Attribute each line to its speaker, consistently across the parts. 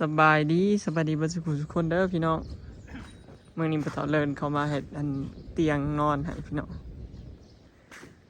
Speaker 1: สบายดีสบายดีบรรสุขุทุกคนเด้อพี่น้องเมื่อนี้ปะเตอเลินเข้ามาเห็ดอันเตียงนอนให้พี่น้อง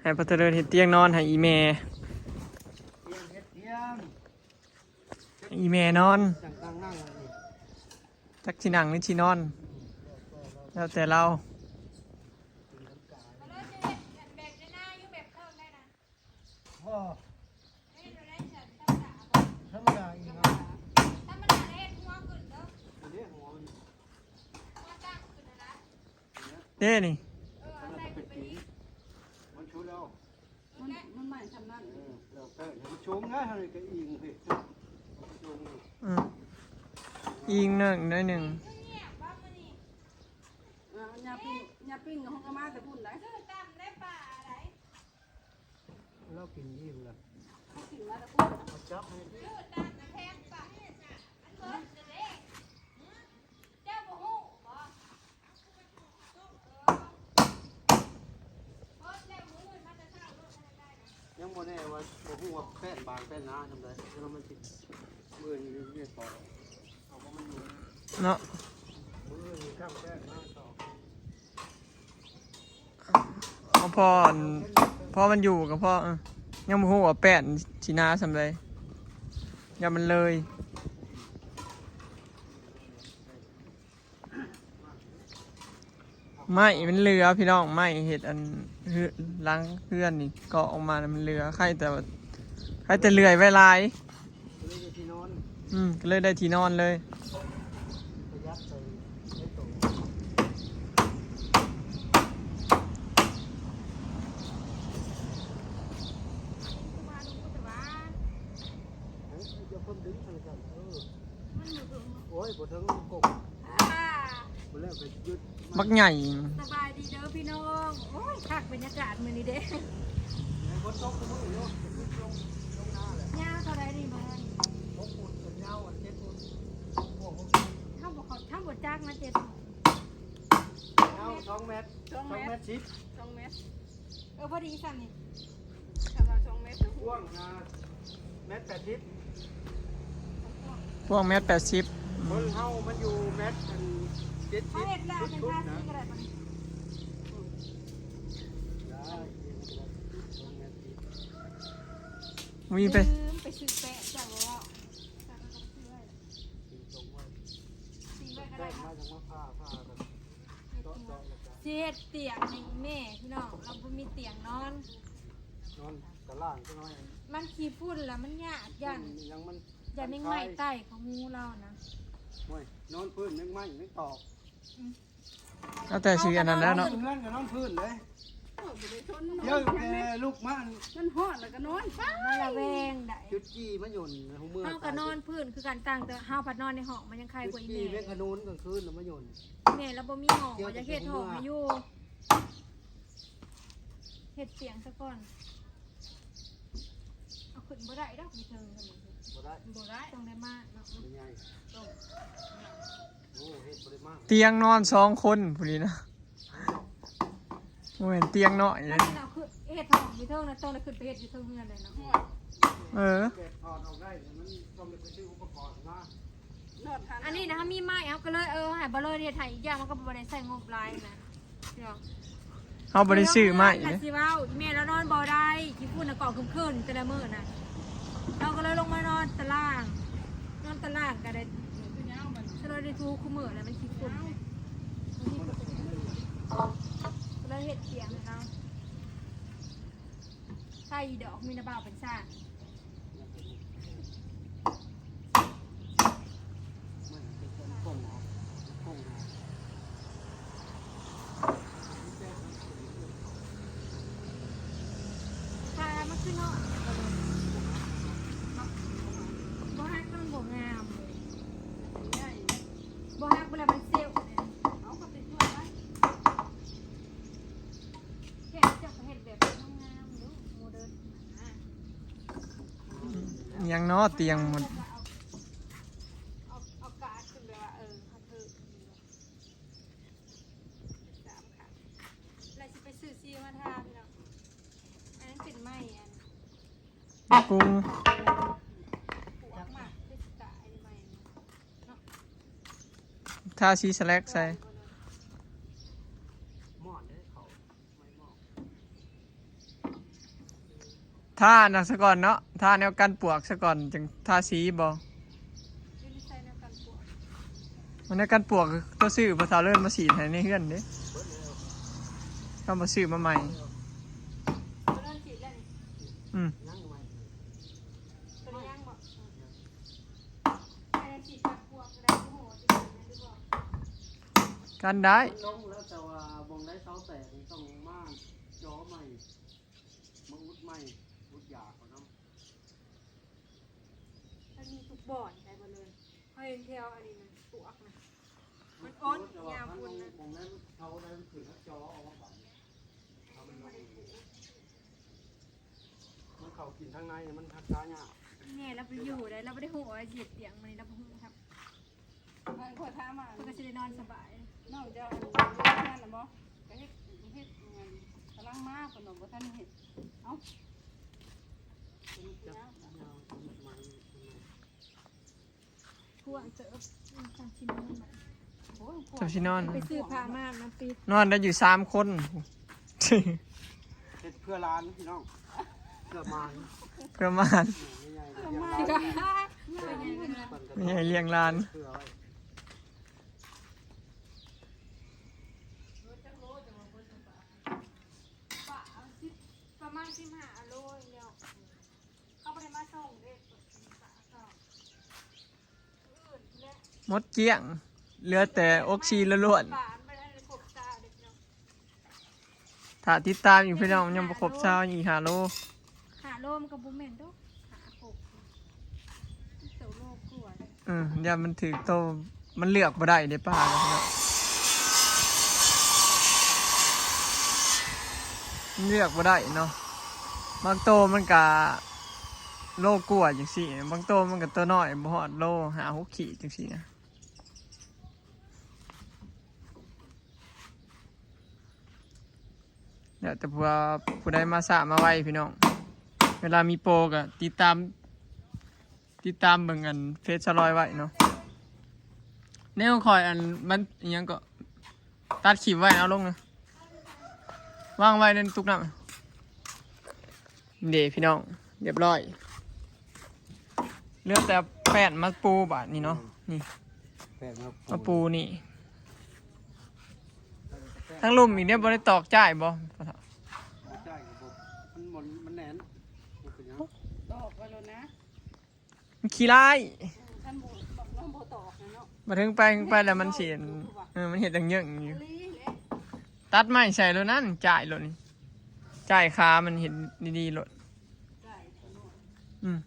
Speaker 1: ให้ปะเตอเลินเห็ดเตียงนอนให้อีเม
Speaker 2: ยงเฮ็ดเตียง
Speaker 1: ให้อีเมนอน
Speaker 2: จังตั้งนั่งเลย
Speaker 1: จักที่นั่งหรือชินอน แล้วแต่เรา
Speaker 2: พ่อธรรมดาอีกครับอันนี้หัวมัน
Speaker 1: เนี่
Speaker 2: มันชูแล้ว
Speaker 3: มันมันใหม่ทำนั่น
Speaker 2: เออแล้วแป้งมันชูนะเท่านี้ก็อิงสิ
Speaker 1: อืมอีกหนึ่งน้อยหนึ่ง
Speaker 3: อ่ายาปิ้งยาปิ้งของกมาแต่พุ่นได้
Speaker 2: แล้วกินอิ่มแล้ว
Speaker 3: เขากินมาแต่พุ่น
Speaker 2: มาจับให้ดิ ยังบ่แน่ ว่าบ่ฮู้ว่าแป้นบางแป้นหนาทำไดแล้วมันสิมือนี่เรียกต่อเอาว่ามันอยู่
Speaker 1: เนาะ
Speaker 2: มือนี่ข้างแป้นหน้าต่อ
Speaker 1: เอาพ่ออันพ่อมันอยู่กับพ่อเออยังบ่ฮู้ว่าแป้นสินาสำไรอย่ามันเลย ไม่มันเรือพี่น้องไม่เห็ดอันเรือล้างเพื่อนนี่เก็ออกมาแล้วมันเรือใครแต่ว่า ใครแต่เลื่อยไว้หลาย
Speaker 2: ตัวนี้ที่นอน
Speaker 1: อืมก็เลยได้ที่นอนเลย
Speaker 2: ประหยัดใส่ในตู้เฮ้ยเดี๋ยวเพิ่มดึงทางกันเออโอ้ยบ่ถึงกบบ่แล้วไปยึด
Speaker 1: มักใหญ่
Speaker 3: สบายดีเด้อพี่น้อง โอ้ยคักบรรยากาศมื้อนี้เด้
Speaker 2: ให้ฝนตกก็บ่อยู่ลงลงหน้าแหละ
Speaker 3: ย่าเท่าใดนี่มา
Speaker 2: พกปูนเป็นยาวอันเจ็ดปูนพวกพวก
Speaker 3: ถ้าบ่เขาถ้าบ่จักนะเจ็ด
Speaker 2: ยาวสองเมตรสองเมตรสิบ
Speaker 3: 2เมตรเออพอดีสั่นนี่ถ้าว่า2เมตร
Speaker 2: กว้างนะเมตรแปดสิบ
Speaker 1: พวกแมสแปดสิบ
Speaker 2: คนเฮามันอยู่เมตรอันเจ็ด
Speaker 3: เขา
Speaker 2: สิบ
Speaker 3: เฮ็ดแล้วเป็น
Speaker 2: ชุด
Speaker 3: ท่า
Speaker 2: ๆนะ
Speaker 3: ซีก็ได้ปะนี่
Speaker 2: ได้สองเมตรสิบ
Speaker 1: มีไป
Speaker 3: ลืมไปซื้อแปะจ้ะบ่ว่า
Speaker 2: สี่ตรงไว้
Speaker 3: ซื้อไว้ก็
Speaker 2: แป้
Speaker 3: ได้
Speaker 2: ง
Speaker 3: ครั
Speaker 2: มา
Speaker 3: บ
Speaker 2: จากมะพร้าวผ้ากันเจาะเจาะแล้วกัน
Speaker 3: สิเฮ็ดเตียงให้แม่พี่น้องเราบ่มีเตียงนอน
Speaker 2: นอนกระล่างก็น้อย
Speaker 3: มันขี้ฝุ่นแล้วมันยากยัน
Speaker 2: ยังมัน
Speaker 3: อย่านิ่งไม้ใต้ของงูเรานะ
Speaker 2: โอ้ยนอนพื้นนึงไม่นึงตอก
Speaker 1: เอาแต่ชื่ออันนั้นแล้วเนาะ
Speaker 2: เพื่อนก็นอนพื้นเลยเดี๋ยวแกลูกมัน
Speaker 3: มันหอดแล้วก็นอนไปมันระแวงได้
Speaker 2: จุดจี้มันหย่นหัวมือ
Speaker 3: เฮาก็นอนพื้นคือการตั้งแต่เฮาพัดนอนในห้องมันยังใคร
Speaker 2: จุ
Speaker 3: กว่า
Speaker 2: ด
Speaker 3: อี
Speaker 2: จี้
Speaker 3: แม่
Speaker 2: เม็ดขนุนกลางคืนน่ะมันหย่น
Speaker 3: แม่แล้วบ่มีห้องว่าจะเฮ็ดห้องให้อยู่เฮ็ดเสียงซะก่อนเอา ขึ้นบ่ได้ดอกมีเทิงกัน
Speaker 2: บ่ได้
Speaker 3: บ่ได้ต้องได้มากเนาะ
Speaker 2: เป็นไง
Speaker 3: ต้อง
Speaker 2: โอ้เฮ็ดบ่ได้มาก
Speaker 1: เตียงนอนสองคนผู้นี้นะโอ้ยเตียงน้อยเล
Speaker 3: แล้ว
Speaker 1: ย
Speaker 3: นี่เราคือเฮ็ดห้องมีเทิงนะต้องได้ขึ้นไปเฮ็ดอยู่เทิงเฮือนเลยเนาะ
Speaker 1: เออ
Speaker 2: แกะถอดออกได้แต่มันต้องไปซื้ออุปกรณ์มา
Speaker 3: อันนี้นะคะมีไม้เอาก็เลยเออให้บ่เลยเฮ็ดให้อีกอย่างมันก็บ่ได้ใช้งบหลายนะเดี๋ยว
Speaker 1: เขาบริสื่อไม่
Speaker 3: เล
Speaker 1: เลยย
Speaker 3: สิเว้าแม่แล้วนอนบ่ได้ขี้ฝุ่นน่ะเกาะขึ้นๆแต่ละมื้อน่ะเราก็เลยลงมานอนตาราง นอนตารางก็ได้ก็เลยได้ทูคู่มื้อแล้วมันขี้ฝุ่นก็เลยเฮ็ดเสียงให้เราใส่ดอกมีนาบ่าวเป็นซ่า
Speaker 2: มันเป็นคนป้องเอาป้องเอา
Speaker 3: ถ้ามันคือเนาะบ่ฮักมันบ่งามบ่ฮักเวลามันเซลล์เนี่ยเอาก็เป็นช่วยไว้แค่จะเฮ็ดแบบงามๆดูโมเดิร์นอะ
Speaker 1: ยังเนาะเตียงหมด
Speaker 3: อาเอากาดขึ้นแบบว่าเออเขาถือสแล้วสิไปซื้อซีมาทาพี่น้องอันนั้นเป็นไม้อัน
Speaker 1: กุ้ง
Speaker 3: ปวกมากเป็นสไตล์ไม้
Speaker 1: ทาสีสแลกใส่
Speaker 2: หมอนได้เขาไม่หมอน
Speaker 1: ทานะซะก่อนเนาะทาแนวกันปวกซะก่อนจังทาสีบ่
Speaker 3: ไม่ได้ใช้ในการปวด
Speaker 1: มันแนวกันปวกตัวซื้อภาษาเลิ่นมาสีให้ในเฮือนเด้ก็มาซื้อมาใหม่อืม
Speaker 2: นั่งไว้
Speaker 3: ตัวนี้ยังบอกไอ้ฉีดกับพวกอะไรที่หัวที่ฉีดนั่นหรือเปล่า
Speaker 1: กันได้
Speaker 2: มันลงแล้วแต่ว่าบงได้เสาแตกนี่ต้องมาจ่อใหม่มาอุดใหม่อุดยาเขาเนาะ
Speaker 3: มันมีทุก บ่อนใช่หมดเลยเฮ้ยเทลอันนี้มันปวกนะมันอ้อนยาวคุณนะ
Speaker 2: บงนั้นเขาได้ถือจ่อเอามาบังเอามันลงมันเขากินทางในมันทักษะยาก
Speaker 3: เนี่ยเราไปอยู่ได้เราไม่ได้หัวเหยียบเตียงมันเราไปหูครับ
Speaker 4: อันขอถามมา
Speaker 3: มันก็จะได้นอนสบาย
Speaker 4: นอกจากอันนั้นน่ะบ่ก็เฮ็ดเฮ็ดงานกำลังมาเพิ่นบอกบ่ทันเฮ็ดเอ้า เป็น
Speaker 2: จับ
Speaker 4: แล้ว
Speaker 2: ยาวไม้
Speaker 3: ทั่วเจอทางชิ้นนู้นมา
Speaker 4: โอ้ยพวก
Speaker 1: จับชินอน
Speaker 3: ไปซื้อผ้าม่านมาปิด
Speaker 1: นอนได้อยู่สามคน
Speaker 2: เฮ็ดเพื่อร้านพี่น้องเพื่อมาน
Speaker 1: ประมาณ
Speaker 2: ไม่ใหญ่
Speaker 4: เอา
Speaker 2: เรีย
Speaker 4: มา
Speaker 2: ร้าน
Speaker 3: ก็
Speaker 1: ไม่ใช่เลี้ยงร้าน
Speaker 2: เพื่อไว้
Speaker 3: ประมาณสิบห้าโลเดียวเขาไปมาส่งเด็กฝาสองอื่นและ
Speaker 1: หมดเกลี้ยง เหลือแต่ออกซีล้วน
Speaker 3: ฝาไม่ได้ครบตาเด็กเนาะ
Speaker 1: ๆถ้าติดตามอยู่พี่น้องยังประครบเช้าอีกหาโล
Speaker 3: หาโลมกับบุเมนโดหาหกเต่าโลกลัวเลย
Speaker 1: อืมอย่ามันถือโตมันเลือกบ่ได้ในป่าแล้วพี่น้องมันเลือกบ่ได้เนาะบางโตมันกะโลกลัวจังซี่บางโตมันก็ตัวน้อยบ่ฮอดโลหาหกขีดจังซี่นะ เดี๋ยวแต่ผู้ว่าผู้ใดมาสะมาไว้พี่น้อง เวลามีโปรก็ติดตาม ติดตามเบิ่งอันเฟซชะลอยไว้เนาะแนวคอยอันมันอิหยังก็ตัดขีบไว้เอาลงนะวางไว้ในตุกน้ำเดี๋ยวพี่น้องเรียบร้อยเหลือกแต่แป้นมาปูบาทนี่เนาะนี่
Speaker 2: แปะมา
Speaker 1: มาปูนี่ ทั้งลุ่มอีกเนี่ยบริตอกจ่ายบ่
Speaker 2: ไม่ใช่ครับผมมันหมดมันแหนนมันเป็นหยัง
Speaker 4: ตอกไปแล้วนะ
Speaker 1: มันขี้ร้าย
Speaker 4: ท่านบ่บอกน้องบ่ตอกนะเนาะ
Speaker 1: มาถึงไปถึงไปแล้วมันเสียนเออมันเห็นดังเยอะอยู่
Speaker 4: ลีแหละ
Speaker 1: ตัดไม้ใส่รถนั่นจ่ายรถนี่จ่ายค้ามันเห็นดีๆรถ
Speaker 4: ได้ตัวน้อย
Speaker 1: อืม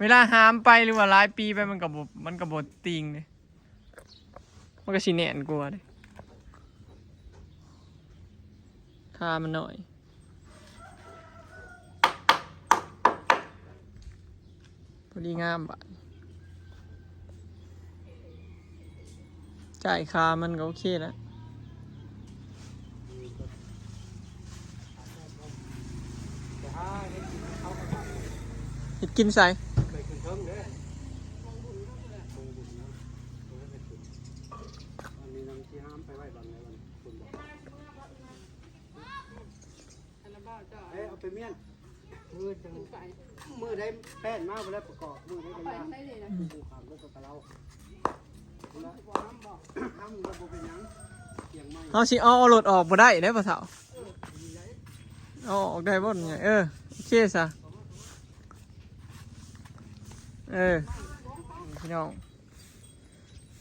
Speaker 1: เวลาหามไปหรือว่าหลายปีไปมันกับบมันกับบติงเลยมันก็สิแน่นกลัวเลยค่ามันหน่อย พอดีงามบาทจ่ายคามันก็โอเคแล้ว
Speaker 2: แต่ถ้าเฮ็ดกินเขาก็ทำ
Speaker 1: เห็ดกินใส่
Speaker 2: ไปขึ้นเพิ่มเด้อมองบุญนะมองบุญนะมองให้ขึ้นอันนี้นำที่ห้ามไปไว้บังในวันคุณบอก
Speaker 4: อันนั้นบ่ เจ้า
Speaker 2: เอ้ยเอาไปเมียนมือจัง
Speaker 4: ไป
Speaker 2: มือได้แป้นมากไปแล้วประกอบมือได้กัน
Speaker 4: ไป
Speaker 2: ยาง
Speaker 4: ได้เลยนะ
Speaker 2: ปูขามแล้วก็กระเรา
Speaker 4: บ่น้ำบ่
Speaker 2: ห้ามระบบเป็นหยังเสียงไม่
Speaker 1: เอาสิเอาเอารถออกบ่ได้ได้ปะเสาเอาออกได้บ่เนี่ยเออโอเคซะเออพี่น้อง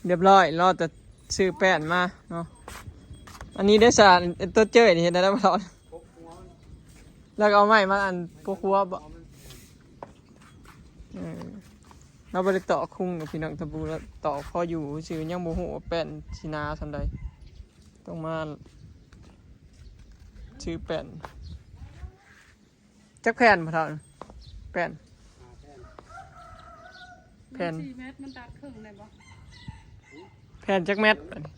Speaker 1: เรียบร้อยรอแต่ซื้อแป้นมาเนาะอันนี้ได้สารตัวเจ้ยนี่เห็นได้แล้วปะเสา
Speaker 2: พกหัวมัน
Speaker 1: แล้วก็เอาไม้มาอันพวกหัวบ่
Speaker 2: เอามัน
Speaker 1: เออเราบ่ได้ต่อคุ้งกับพี่น้องตะบูแล้วต่อพออยู่ชื่อยังบ่ฮู้ว่าแป้นสินาซั่นใดต้องมาชื่อแป้นจักแผ่นบ่เท่านั้นแป้น
Speaker 2: หาแป้น
Speaker 1: แผ่น
Speaker 4: สี่เมตรมันตัดครึ่งได้บ่
Speaker 1: แผ่นจักแมทบัดนี้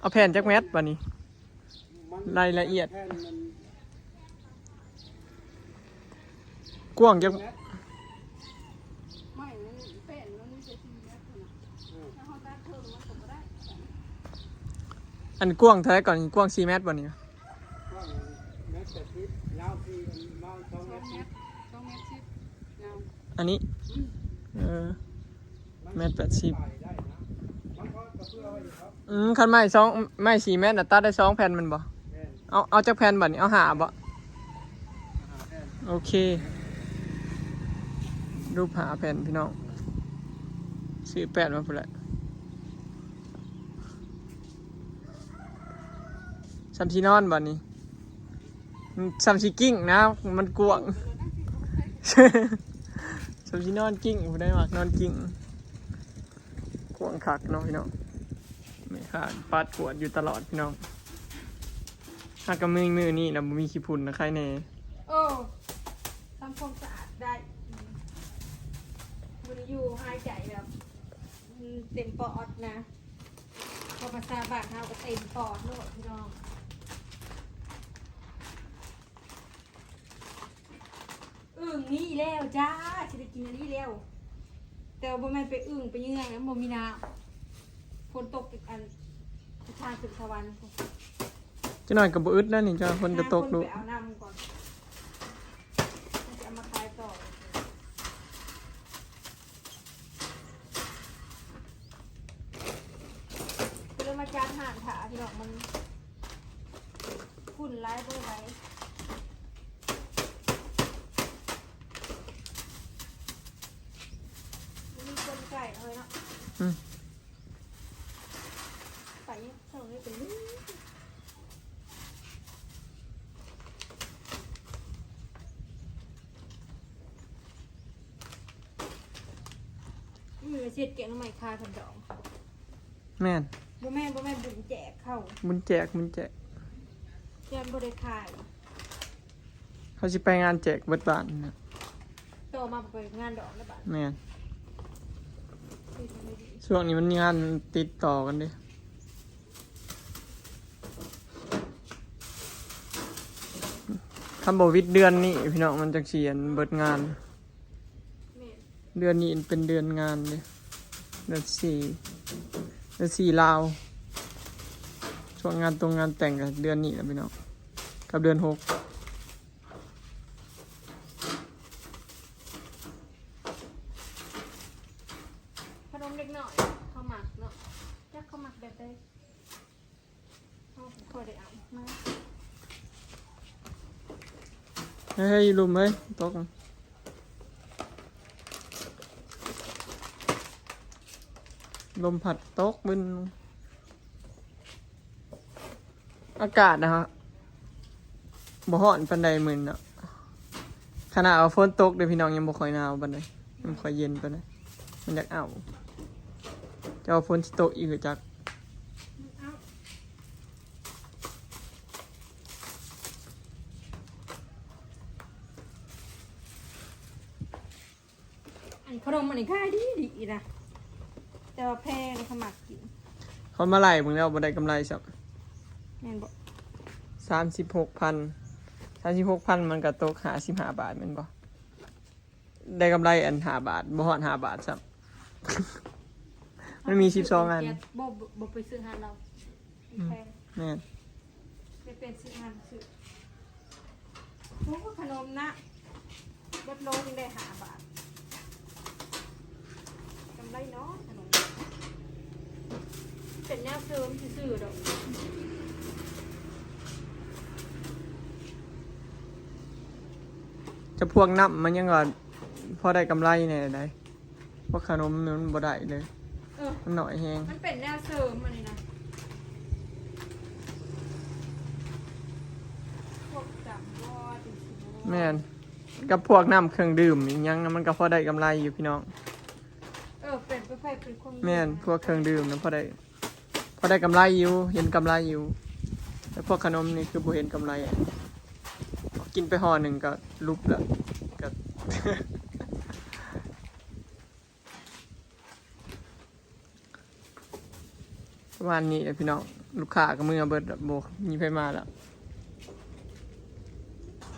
Speaker 1: เอาแผ่นจักแมทบัดนี้
Speaker 2: มัน
Speaker 1: รายละเอียด
Speaker 2: แป้นมัน
Speaker 1: กว้างจัก
Speaker 2: แมท
Speaker 4: ไม่มันเป็นมันมีแต่สี่เมตรนะถ้าเฮาตัดครึ่ง
Speaker 1: อันกว้างเท่าไหรก่อนกว้าง4เมตรบ่นี่
Speaker 2: กว้างเมตรแปดสิบยาวที่มาสองเมตร
Speaker 4: สองเมตรสิบยาว
Speaker 1: อันนี้เออเมตรแปดสิบ
Speaker 2: อื
Speaker 1: มคันไม้สองไม้4เมตรน่ะตัดได้สองแผ่นมันบ่เอาเอาจากแผ่นบัดนี้เอาหาบ่โอเค รูปหาแผ่นพี่น้องซื้อแปดมาพุ่นแหละซัมซีนอนบัดนี้ซัมซีกิ้งนะ มันกวางซัมซีนอนกิ้งผู้ได้มากนอนกิ้งกวางคักเนาะพี่น้องไม่ขาดปัดปวดอยู่ตลอดพี่น้องหากกับมือมือนี่นะบ่มีขี้พุ่นนะใครแน่
Speaker 3: โอ้ทำความสะอาดได้ นอยู่หายใจแบบอืมเต็มปอดนะพอภาษาบ้านเฮาก็เต็มปอดโลดพี่น้องอึ่งนี่แล้วจ้าจะได้กินอันนี้แล้ว แต่ว่าบ่แม่นไปอึ่งไปเยื่องนะบ่มีน้ำฝนตกอีกอันทางขึ้นสวรรค์
Speaker 1: จะหน่อยกับอึดแล้วนี่จะคนจะตก
Speaker 3: ดู
Speaker 1: ดู
Speaker 3: ไปเอาน้ำก่อนจะเอามาขายต่อเรื่องมาจานห่านถาที่ดอกมันฝุ่นไร้เบอร์ไรมันมีคนไก่เลยเนาะ
Speaker 1: อืม
Speaker 3: ไก่เนี่ยส่งให้เป็นลูก มือ เสียดเก่งทำไมคาพันดอง
Speaker 1: แม่น
Speaker 3: บ่แม่นบ่แม่นบุญแจกเข้า
Speaker 1: มุนแจกมุนแจก
Speaker 3: เพื่อนบ่ได้ขาย
Speaker 1: เขาสิไปงานแจกเบิดบ้านนะ
Speaker 3: ต่อมาไปงานดอกแล้วบัด
Speaker 1: แม่น
Speaker 3: คือทำไม่ดี
Speaker 1: ช่วงนี้มันงานติดต่อกันเดิคำบอกวิทย์เดือนนี้พี่น้องมันจะเขียนเบิดงาน
Speaker 3: แม่น
Speaker 1: เดือนนี้เป็นเดือนงานเลย เดือนสี่เดือนสี่ลาวช่วงงานตรงงานแต่งกับเดือนนี้นะพี่น้องกับเดือนหก
Speaker 3: ขนมเล็กหน่อยข้าวหมักเนาะจักข้าวหมักแบบใดเฮาบ่ได้เอามา
Speaker 1: เฮ้ยลุมเฮ้ยตก ลมผัดตกบึนอากาศนะฮะบ่ฮ้อนปันใดหมื่นเนาะขนาดว่าฝนตกเดี๋ยวพี่น้องยังบ่ค่อยหนาวปันใดยังบ่ค่อยเย็นปันใดมันอยากเอาจะเอาฝนตกอีกหรือจัก
Speaker 3: อันขนมอันนี้ขายดีดีนะ ว่าแพงข้าวหมักกิน
Speaker 1: เขามาไล่มึงแล้วบ่ได้กำไรสัก
Speaker 3: แม่นบ่
Speaker 1: สามสิบหกพันสามสิบหกพันมันก็ตกหาสิบห้าบาทแมันบ่ได้กำไรอันหาบาทบ่ฮอดหาบาทสัก มันมี12อัน
Speaker 3: บ่บ่บ่ไปซื้อหาเราแพง
Speaker 1: แม่น
Speaker 3: ไปเป็นซื้อหาซื้อพวกขนมนะเบัดโลนึงได้หาบาทกำไรเนาะขนม เป็นแนวเสริมซื่อๆดอก
Speaker 1: จะพวกน้ำมันยังก็พอได้กำไรแน่ได้เพราะขนมมันบ่ได้เลย
Speaker 3: เออ
Speaker 1: มันหน่อยแฮง
Speaker 3: มันเป็นแนวเสริมอันนี้นะพวกจำวอดจริงๆ
Speaker 1: แม่นกับพวกน้ำเครื่องดื่มอีกยังมันก็พอได้กำไรอยู่พี่น้อง
Speaker 3: เออเป็นประเภทเป็นคน
Speaker 1: แม่นพวกเครื่องดื่มนะพอได้ พอได้กำไรอยู่ เห็นกำไรอยู่ แต่พวกขนมนี่คือบ่เห็นกำไรอะกินไปห่อหนึ่งก็ลุบล้วก็ ประมาณนี้แหละพี่น้องลูกค้าก็มือเบิดล้วโบมีไปมาแล้ว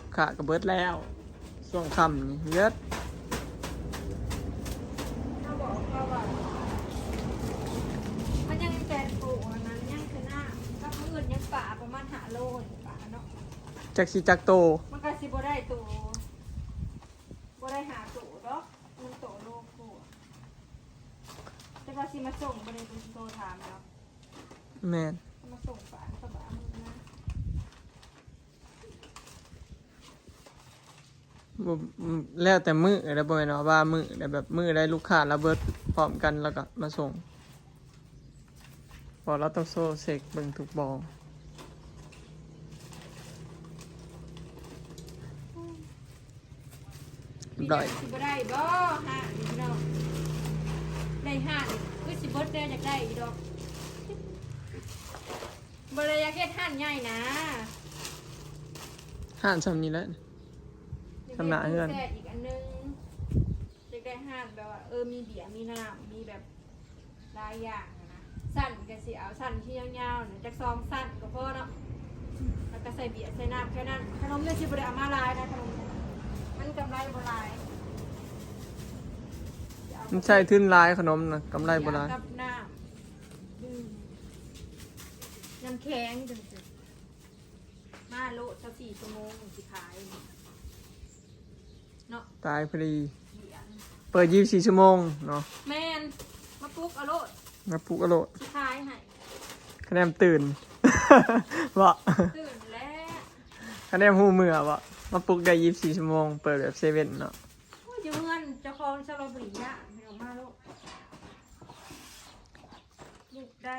Speaker 1: ลูกค้าก็เบิดแล้วช่วงค่ำนี่เยอะ
Speaker 3: เขาบอกเขาว่ามันยังเป็นปลูกอันนั้นยังคือหน้ากับ
Speaker 1: จักสิจักโต
Speaker 3: มันก็สิบ่ได้ตัวบ่ได้หาตัวดอกมันโตโลกกูแต่ว่าสิมาส่งบ่ได้เป็นโทรถามแล้ว
Speaker 1: แม่น
Speaker 3: มาส่งฝานกระบะมือนะ
Speaker 1: บ่อืมแล้วแต่มือแล้วบ่แม่นว่ามือแต่แบบมือได้ลูกค้าระเบิดพร้อมกันแล้วก็มาส่งพอเราต้องโซ่เสกเบิ่งทุกบอง รียบร้อย
Speaker 3: สิบ่ได้บ่ห้านี่พี่น้องได้ห้านี่คือสิเบิดได้อยากได้อีดอกบ่ได้อยากเฮ็ดห้านใหญ่นะ
Speaker 1: ห่านซำนี้แหล้ว ทำหน้าเฮือน
Speaker 3: แซ่อีกอันนึงอยากได้ห้านแบบว่าเออมีเบียร์มีน้ำมีแบบหลายอย่างอะนะสั้นก็สิเอาสั้นที่ยาวๆน่ะจักซองสั้นก็พอเนาะแล้วก็ใส่เบียร์ใส่น้ำแค่นั้นขนมเนี่ยสิบ่ได้เอามาหลายนะขนมเนี่ย มันกำไรบ่หลาย
Speaker 1: มันใช่ทึนหลายขนมนะกำไรบ่หลาย
Speaker 3: กับน้ำดื่มน้ำแข็งจังสิมาโลสักสี่ชั่วโมงสิขายเนาะ
Speaker 1: ตายพอดี
Speaker 3: เบียร์
Speaker 1: เปิด24ชั่วโมงเนาะ
Speaker 3: แมนมาปลุกเอาโลด
Speaker 1: มาปลุกอโลด
Speaker 3: สิขายให้
Speaker 1: คะแนนตื่นบ่
Speaker 3: ตื่นแล้ว
Speaker 1: คะแนนหูมือบ่ มาปลุกได้24ชั่วโมง เปิดแบบเซเว่นเนาะ
Speaker 3: โอ้ยอยู่เงินเจ้าของชาลบุรีอะไม่เอามาโลดลูกได้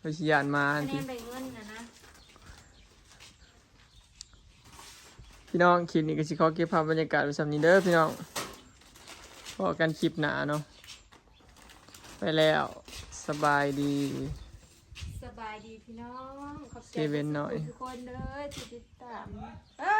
Speaker 1: ไปสิยานมา
Speaker 3: คะแน
Speaker 1: ที
Speaker 3: นไปเงินนะนะ
Speaker 1: พี่น้องคลิปนี้ก็สิขอเก็บภาพบรรยากาศไว้สำนี้เด้อพี่น้องพอกันคลิปหนาเนาะไปแล้วสบายดี
Speaker 3: สบายดีพี่น้อง ขอบใจ
Speaker 1: เซเว่นหน่อย
Speaker 3: ทุกคนเลยที่ติดตามเอ้